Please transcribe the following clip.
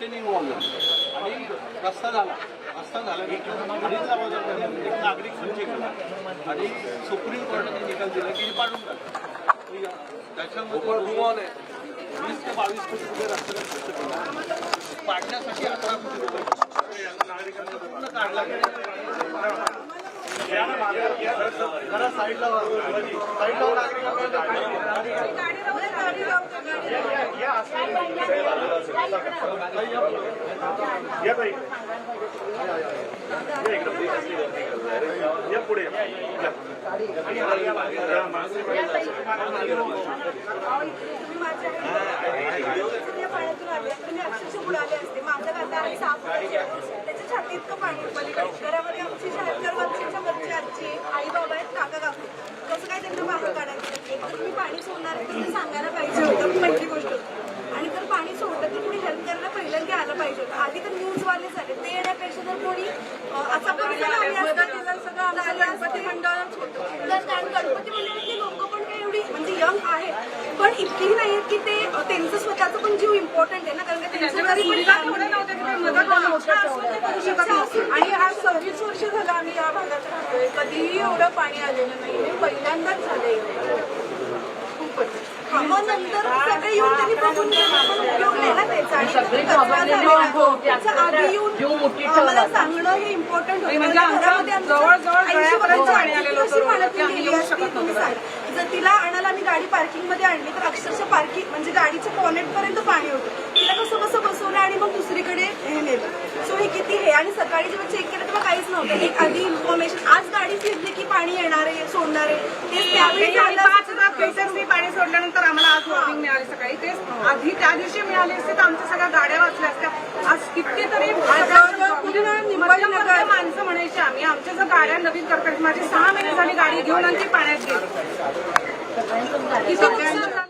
झाले आणि रस्ता झाला रस्ता झाल्यानंतर अडीच आवाजात एक नागरिक संचय केला आणि सुप्रीम कोर्टाने निकाल दिला की हे पाडून टाका त्याच्यामध्ये वीस ते बावीस कोटी रुपये केला पाडण्यासाठी अकरा कोटी रुपये नागरिकांना पूर्ण काढला या ताई या इकडं या पुढे या. या. या, त्याच्या छाती पाणी पलीकडे शहात्तर वर्षाच्या वरची आजी आई बाबा आहेत काका काकू कसं काय त्यांना बाहेर काढायचं एक तर तुम्ही पाणी सोडणार आहे तुम्ही सांगायला पाहिजे होतं पहिली गोष्ट होती. आणि जर पाणी सोडलं तर कोणी हेल्प करायला पहिल्यांदा आलं पाहिजे होतं आधी तर न्यूजवाले झाले. ते येण्यापेक्षा जर कोणी असा परिसर आम्ही असतं, सगळं आमचं गणपती मंडळच होतं. तर कारण गणपती मंडळातली लोक पण काही एवढी म्हणजे यंग आहेत. पण इतकीही नाही आहेत की ते त्यांचं स्वतःचं पण जीव इम्पॉर्टंट आहे ना. कारण का त्यांच्या घरी आणि आज सव्वीस वर्ष झालं आम्ही या भागात राहतोय. कधीही एवढं पाणी आलेलं नाही हे पहिल्यांदाच झालंय खूपच. मग नंतर सगळे येऊन त्यांनी बघून उपयोग नाही ना आम्हाला ठेवला. सांगणं हे इम्पॉर्टंट होतं म्हणजे आमच्या घरामध्ये आमचं जवळ-जवळ 80 गळ्यापर्यंत वर्षाची पाणी आजी आलेलं कशी होतं. पाण्यातून की आम्ही गेली येऊ असती, शकत तुम्ही नव्हतो. सांगा. जर तिला आणायला आम्ही गाडी पार्किंगमध्ये आणली तर अक्षरशः पार्किंग म्हणजे गाडीच्या बॉनेट पर्यंत पाणी होतं तिला कसं कसं बसवलं आणि मग दुसरीकडे हे नेलं सो हे किती हे आणि सकाळी जेव्हा चेक केलं तेव्हा काहीच नव्हतं. एक आधी इन्फॉर्मेशन आज गाडी फिरली की पाणी येणार आहे सोडणार आहे. ते त्यावेळी झालं. पाच हजार पेशंटनी पाणी सोडल्यानंतर आम्हाला आज वॉर्निंग मिळाली सकाळी तेच आधी त्या दिवशी मिळाली असते तर आमच्या सगळ्या गाड्या वाचल्या असत्या. आज कितीतरी माणसं म्हणायची आम्ही. आमच्या जर गाड्या नवीन करतात माझी सहा महिने झाली गाडी घेऊन आणि ती पाण्यात गेली. किती नुकसान झालं.